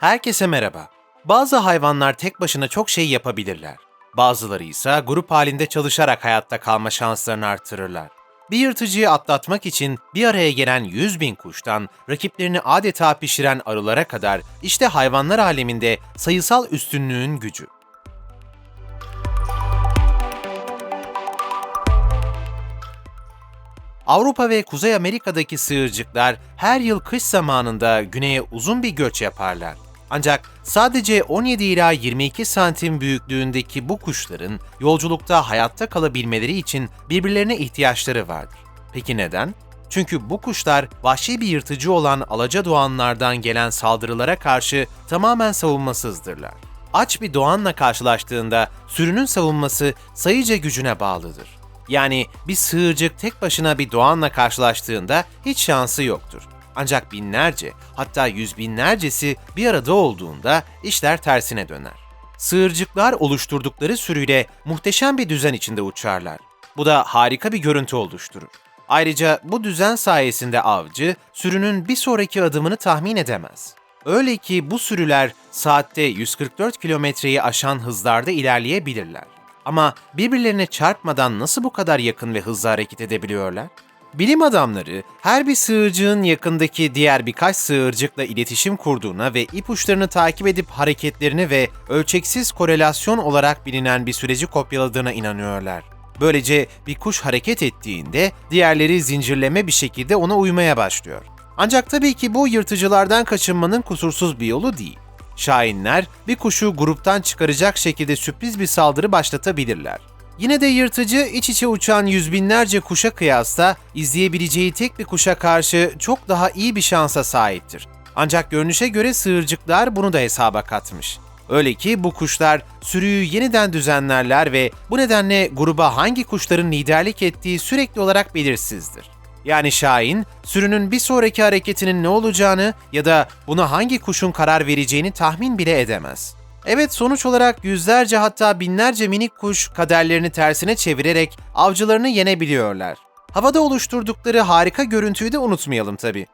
Herkese merhaba. Bazı hayvanlar tek başına çok şey yapabilirler. Bazıları ise grup halinde çalışarak hayatta kalma şanslarını artırırlar. Bir yırtıcıyı atlatmak için bir araya gelen 100 bin kuştan rakiplerini adeta pişiren arılara kadar işte hayvanlar aleminde sayısal üstünlüğün gücü. Avrupa ve Kuzey Amerika'daki sığırcıklar her yıl kış zamanında güneye uzun bir göç yaparlar. Ancak sadece 17 ila 22 santim büyüklüğündeki bu kuşların yolculukta hayatta kalabilmeleri için birbirlerine ihtiyaçları vardır. Peki neden? Çünkü bu kuşlar vahşi bir yırtıcı olan alaca doğanlardan gelen saldırılara karşı tamamen savunmasızdırlar. Aç bir doğanla karşılaştığında sürünün savunması sayıca gücüne bağlıdır. Yani bir sığırcık tek başına bir doğanla karşılaştığında hiç şansı yoktur. Ancak binlerce, hatta yüz binlercesi bir arada olduğunda işler tersine döner. Sığırcıklar oluşturdukları sürüyle muhteşem bir düzen içinde uçarlar. Bu da harika bir görüntü oluşturur. Ayrıca bu düzen sayesinde avcı sürünün bir sonraki adımını tahmin edemez. Öyle ki bu sürüler saatte 144 kilometreyi aşan hızlarda ilerleyebilirler. Ama birbirlerine çarpmadan nasıl bu kadar yakın ve hızlı hareket edebiliyorlar? Bilim adamları her bir sığırcığın yakındaki diğer birkaç sığırcıkla iletişim kurduğuna ve ipuçlarını takip edip hareketlerini ve ölçeksiz korelasyon olarak bilinen bir süreci kopyaladığına inanıyorlar. Böylece bir kuş hareket ettiğinde diğerleri zincirleme bir şekilde ona uymaya başlıyor. Ancak tabii ki bu yırtıcılardan kaçınmanın kusursuz bir yolu değil. Şahinler bir kuşu gruptan çıkaracak şekilde sürpriz bir saldırı başlatabilirler. Yine de yırtıcı iç içe uçan yüz binlerce kuşa kıyasla izleyebileceği tek bir kuşa karşı çok daha iyi bir şansa sahiptir. Ancak görünüşe göre sığırcıklar bunu da hesaba katmış. Öyle ki bu kuşlar sürüyü yeniden düzenlerler ve bu nedenle gruba hangi kuşların liderlik ettiği sürekli olarak belirsizdir. Yani Şahin, sürünün bir sonraki hareketinin ne olacağını ya da buna hangi kuşun karar vereceğini tahmin bile edemez. Evet sonuç olarak yüzlerce hatta binlerce minik kuş kaderlerini tersine çevirerek avcılarını yenebiliyorlar. Havada oluşturdukları harika görüntüyü de unutmayalım tabi.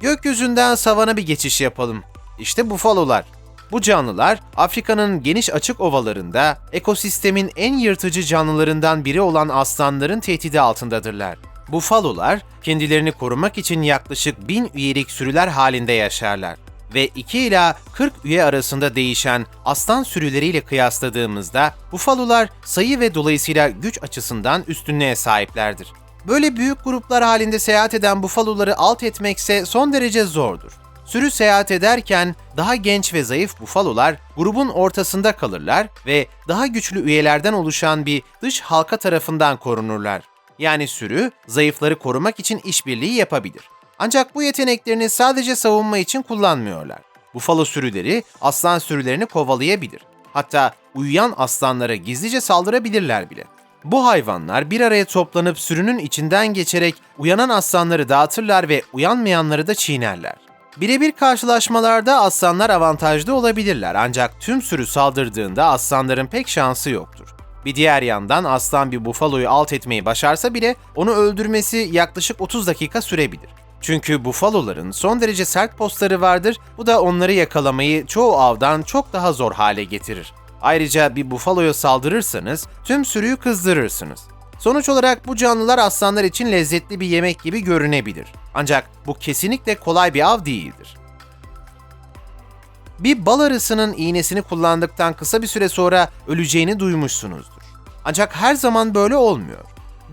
Gökyüzünden savana bir geçiş yapalım. İşte bufalolar. Bu canlılar Afrika'nın geniş açık ovalarında ekosistemin en yırtıcı canlılarından biri olan aslanların tehdidi altındadırlar. Bufalolar kendilerini korumak için yaklaşık bin üyelik sürüler halinde yaşarlar ve 2 ila 40 üye arasında değişen aslan sürüleriyle kıyasladığımızda bufalolar sayı ve dolayısıyla güç açısından üstünlüğe sahiplerdir. Böyle büyük gruplar halinde seyahat eden bufaloları alt etmekse son derece zordur. Sürü seyahat ederken daha genç ve zayıf bufalolar grubun ortasında kalırlar ve daha güçlü üyelerden oluşan bir dış halka tarafından korunurlar. Yani sürü zayıfları korumak için işbirliği yapabilir. Ancak bu yeteneklerini sadece savunma için kullanmıyorlar. Bufalo sürüleri aslan sürülerini kovalayabilir. Hatta uyuyan aslanlara gizlice saldırabilirler bile. Bu hayvanlar bir araya toplanıp sürünün içinden geçerek uyanan aslanları dağıtırlar ve uyanmayanları da çiğnerler. Birebir karşılaşmalarda aslanlar avantajlı olabilirler ancak tüm sürü saldırdığında aslanların pek şansı yoktur. Bir diğer yandan aslan bir bufaloyu alt etmeyi başarsa bile onu öldürmesi yaklaşık 30 dakika sürebilir. Çünkü bufaloların son derece sert postları vardır, bu da onları yakalamayı çoğu avdan çok daha zor hale getirir. Ayrıca bir bufaloya saldırırsanız tüm sürüyü kızdırırsınız. Sonuç olarak bu canlılar aslanlar için lezzetli bir yemek gibi görünebilir. Ancak bu kesinlikle kolay bir av değildir. Bir bal arısının iğnesini kullandıktan kısa bir süre sonra öleceğini duymuşsunuzdur. Ancak her zaman böyle olmuyor.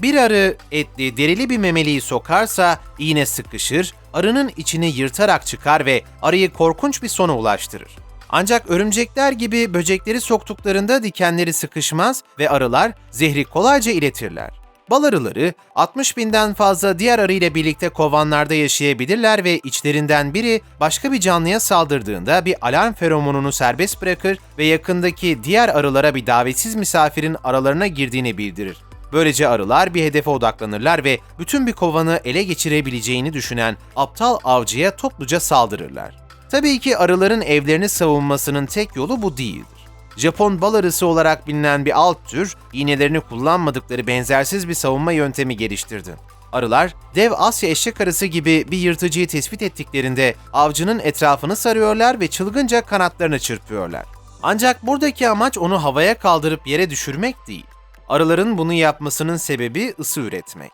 Bir arı etli, derili bir memeliyi sokarsa iğne sıkışır, arının içini yırtarak çıkar ve arıyı korkunç bir sona ulaştırır. Ancak örümcekler gibi böcekleri soktuklarında dikenleri sıkışmaz ve arılar zehri kolayca iletirler. Bal arıları 60 binden fazla diğer arı ile birlikte kovanlarda yaşayabilirler ve içlerinden biri başka bir canlıya saldırdığında bir alarm feromonunu serbest bırakır ve yakındaki diğer arılara bir davetsiz misafirin aralarına girdiğini bildirir. Böylece arılar bir hedefe odaklanırlar ve bütün bir kovanı ele geçirebileceğini düşünen aptal avcıya topluca saldırırlar. Tabii ki arıların evlerini savunmasının tek yolu bu değildir. Japon bal arısı olarak bilinen bir alt tür, iğnelerini kullanmadıkları benzersiz bir savunma yöntemi geliştirdi. Arılar, dev Asya eşek arısı gibi bir yırtıcıyı tespit ettiklerinde avcının etrafını sarıyorlar ve çılgınca kanatlarını çırpıyorlar. Ancak buradaki amaç onu havaya kaldırıp yere düşürmek değil. Arıların bunu yapmasının sebebi ısı üretmek.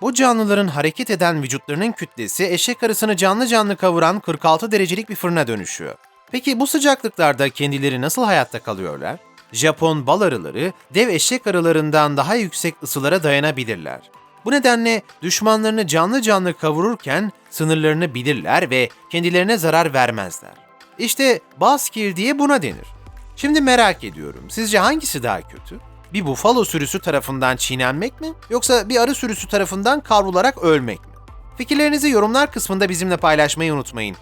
Bu canlıların hareket eden vücutlarının kütlesi eşek arısını canlı canlı kavuran 46 derecelik bir fırına dönüşüyor. Peki bu sıcaklıklarda kendileri nasıl hayatta kalıyorlar? Japon bal arıları dev eşek arılarından daha yüksek ısılara dayanabilirler. Bu nedenle düşmanlarını canlı canlı kavururken sınırlarını bilirler ve kendilerine zarar vermezler. İşte buzzkill diye buna denir. Şimdi merak ediyorum, sizce hangisi daha kötü? Bir bufalo sürüsü tarafından çiğnenmek mi yoksa bir arı sürüsü tarafından kavrularak ölmek mi? Fikirlerinizi yorumlar kısmında bizimle paylaşmayı unutmayın.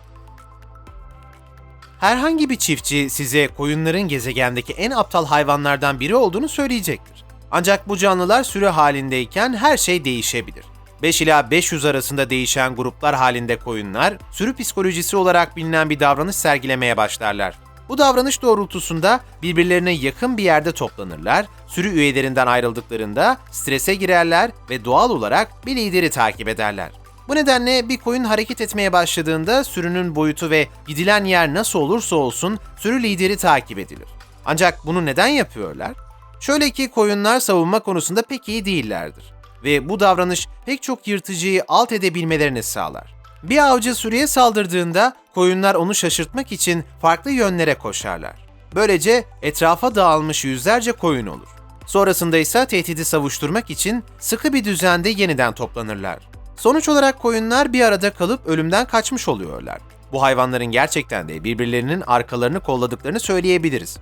Herhangi bir çiftçi size koyunların gezegendeki en aptal hayvanlardan biri olduğunu söyleyecektir. Ancak bu canlılar sürü halindeyken her şey değişebilir. 5 ila 500 arasında değişen gruplar halinde koyunlar, sürü psikolojisi olarak bilinen bir davranış sergilemeye başlarlar. Bu davranış doğrultusunda birbirlerine yakın bir yerde toplanırlar, sürü üyelerinden ayrıldıklarında strese girerler ve doğal olarak bir lideri takip ederler. Bu nedenle bir koyun hareket etmeye başladığında sürünün boyutu ve gidilen yer nasıl olursa olsun sürü lideri takip edilir. Ancak bunu neden yapıyorlar? Şöyle ki koyunlar savunma konusunda pek iyi değillerdir ve bu davranış pek çok yırtıcıyı alt edebilmelerini sağlar. Bir avcı sürüye saldırdığında koyunlar onu şaşırtmak için farklı yönlere koşarlar. Böylece etrafa dağılmış yüzlerce koyun olur. Sonrasında ise tehdidi savuşturmak için sıkı bir düzende yeniden toplanırlar. Sonuç olarak koyunlar bir arada kalıp ölümden kaçmış oluyorlar. Bu hayvanların gerçekten de birbirlerinin arkalarını kolladıklarını söyleyebiliriz.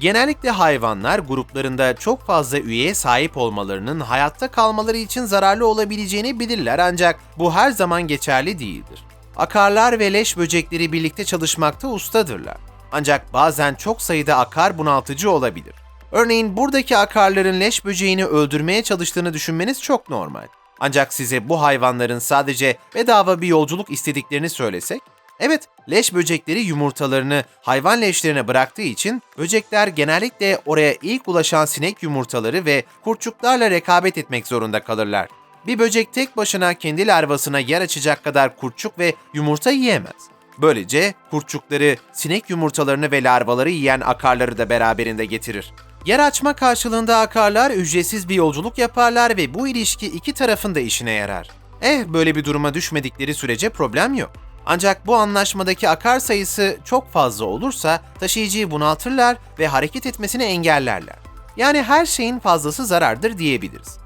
Genellikle hayvanlar gruplarında çok fazla üyeye sahip olmalarının hayatta kalmaları için zararlı olabileceğini bilirler ancak bu her zaman geçerli değildir. Akarlar ve leş böcekleri birlikte çalışmakta ustadırlar. Ancak bazen çok sayıda akar bunaltıcı olabilir. Örneğin buradaki akarların leş böceğini öldürmeye çalıştığını düşünmeniz çok normal. Ancak size bu hayvanların sadece bedava bir yolculuk istediklerini söylesek, evet leş böcekleri yumurtalarını hayvan leşlerine bıraktığı için böcekler genellikle oraya ilk ulaşan sinek yumurtaları ve kurtçuklarla rekabet etmek zorunda kalırlar. Bir böcek tek başına kendi larvasına yer açacak kadar kurtçuk ve yumurta yiyemez. Böylece kurtçukları, sinek yumurtalarını ve larvaları yiyen akarları da beraberinde getirir. Yer açma karşılığında akarlar ücretsiz bir yolculuk yaparlar ve bu ilişki iki tarafın da işine yarar. Eh böyle bir duruma düşmedikleri sürece problem yok. Ancak bu anlaşmadaki akar sayısı çok fazla olursa taşıyıcıyı bunaltırlar ve hareket etmesini engellerler. Yani her şeyin fazlası zarardır diyebiliriz.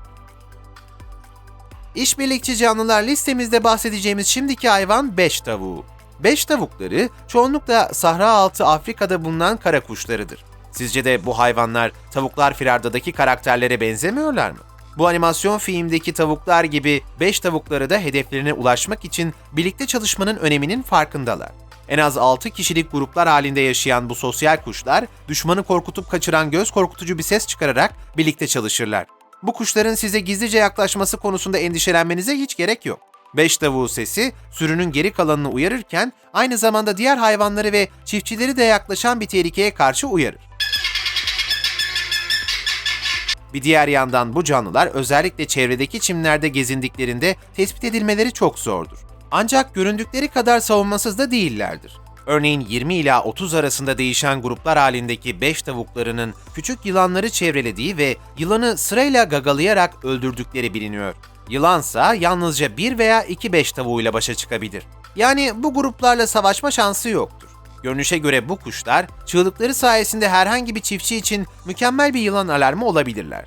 İşbirlikçi canlılar listemizde bahsedeceğimiz şimdiki hayvan beş tavuğu. Beş tavukları çoğunlukla sahra altı Afrika'da bulunan kara kuşlarıdır. Sizce de bu hayvanlar Tavuklar Firarda'daki karakterlere benzemiyorlar mı? Bu animasyon filmdeki tavuklar gibi 5 tavukları da hedeflerine ulaşmak için birlikte çalışmanın öneminin farkındalar. En az 6 kişilik gruplar halinde yaşayan bu sosyal kuşlar, düşmanı korkutup kaçıran göz korkutucu bir ses çıkararak birlikte çalışırlar. Bu kuşların size gizlice yaklaşması konusunda endişelenmenize hiç gerek yok. Beş tavuğu sesi sürünün geri kalanını uyarırken aynı zamanda diğer hayvanları ve çiftçileri de yaklaşan bir tehlikeye karşı uyarır. Bir diğer yandan bu canlılar özellikle çevredeki çimlerde gezindiklerinde tespit edilmeleri çok zordur. Ancak göründükleri kadar savunmasız da değillerdir. Örneğin 20 ila 30 arasında değişen gruplar halindeki 5 tavuklarının küçük yılanları çevrelediği ve yılanı sırayla gagalayarak öldürdükleri biliniyor. Yılansa yalnızca 1 veya 2 5 tavuğuyla başa çıkabilir. Yani bu gruplarla savaşma şansı yoktur. Görünüşe göre bu kuşlar çığlıkları sayesinde herhangi bir çiftçi için mükemmel bir yılan alarmı olabilirler.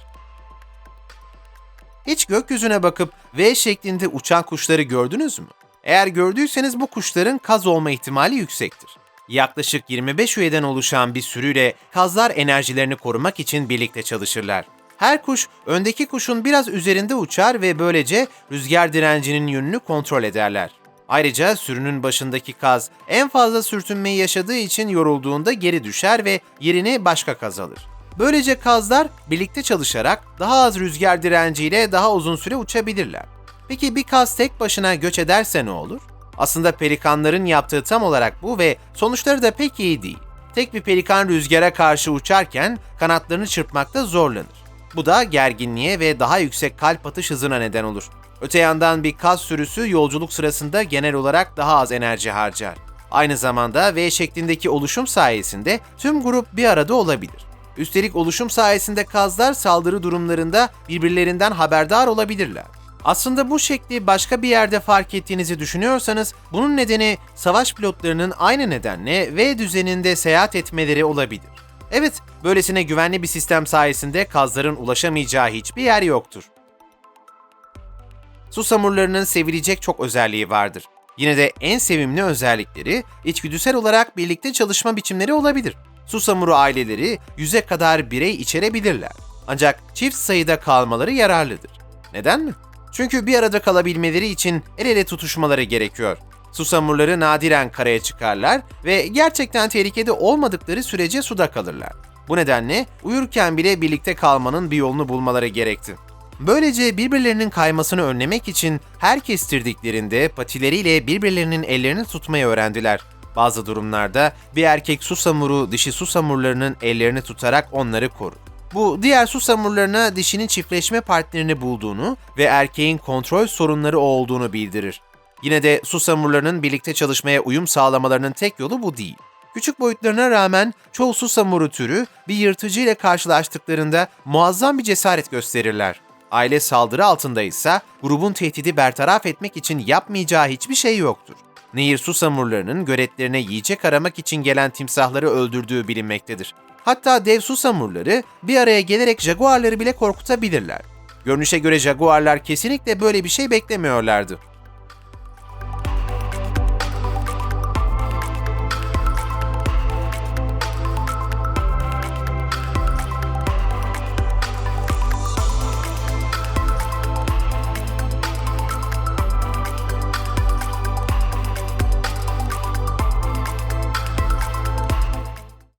Hiç gökyüzüne bakıp V şeklinde uçan kuşları gördünüz mü? Eğer gördüyseniz bu kuşların kaz olma ihtimali yüksektir. Yaklaşık 25 üyeden oluşan bir sürüyle kazlar enerjilerini korumak için birlikte çalışırlar. Her kuş öndeki kuşun biraz üzerinde uçar ve böylece rüzgar direncinin yönünü kontrol ederler. Ayrıca sürünün başındaki kaz en fazla sürtünmeyi yaşadığı için yorulduğunda geri düşer ve yerini başka kaz alır. Böylece kazlar birlikte çalışarak daha az rüzgar direnciyle daha uzun süre uçabilirler. Peki bir kaz tek başına göç ederse ne olur? Aslında pelikanların yaptığı tam olarak bu ve sonuçları da pek iyi değil. Tek bir pelikan rüzgara karşı uçarken kanatlarını çırpmakta zorlanır. Bu da gerginliğe ve daha yüksek kalp atış hızına neden olur. Öte yandan bir kaz sürüsü yolculuk sırasında genel olarak daha az enerji harcar. Aynı zamanda V şeklindeki oluşum sayesinde tüm grup bir arada olabilir. Üstelik oluşum sayesinde kazlar saldırı durumlarında birbirlerinden haberdar olabilirler. Aslında bu şekli başka bir yerde fark ettiğinizi düşünüyorsanız bunun nedeni savaş pilotlarının aynı nedenle V düzeninde seyahat etmeleri olabilir. Evet, böylesine güvenli bir sistem sayesinde kazların ulaşamayacağı hiçbir yer yoktur. Susamurlarının sevilecek çok özelliği vardır. Yine de en sevimli özellikleri içgüdüsel olarak birlikte çalışma biçimleri olabilir. Susamuru aileleri yüze kadar birey içerebilirler. Ancak çift sayıda kalmaları yararlıdır. Neden mi? Çünkü bir arada kalabilmeleri için el ele tutuşmaları gerekiyor. Susamurları nadiren karaya çıkarlar ve gerçekten tehlikede olmadıkları sürece suda kalırlar. Bu nedenle uyurken bile birlikte kalmanın bir yolunu bulmaları gerekti. Böylece birbirlerinin kaymasını önlemek için her kestirdiklerinde patileriyle birbirlerinin ellerini tutmayı öğrendiler. Bazı durumlarda bir erkek susamuru dişi susamurlarının ellerini tutarak onları korur. Bu diğer susamurlarına dişinin çiftleşme partnerini bulduğunu ve erkeğin kontrol sorunları olduğunu bildirir. Yine de susamurlarının birlikte çalışmaya uyum sağlamalarının tek yolu bu değil. Küçük boyutlarına rağmen çoğu susamuru türü bir yırtıcı ile karşılaştıklarında muazzam bir cesaret gösterirler. Aile saldırı altındaysa grubun tehdidi bertaraf etmek için yapmayacağı hiçbir şey yoktur. Nehir susamurlarının göletlerine yiyecek aramak için gelen timsahları öldürdüğü bilinmektedir. Hatta dev susamurları bir araya gelerek jaguarları bile korkutabilirler. Görünüşe göre jaguarlar kesinlikle böyle bir şey beklemiyorlardı.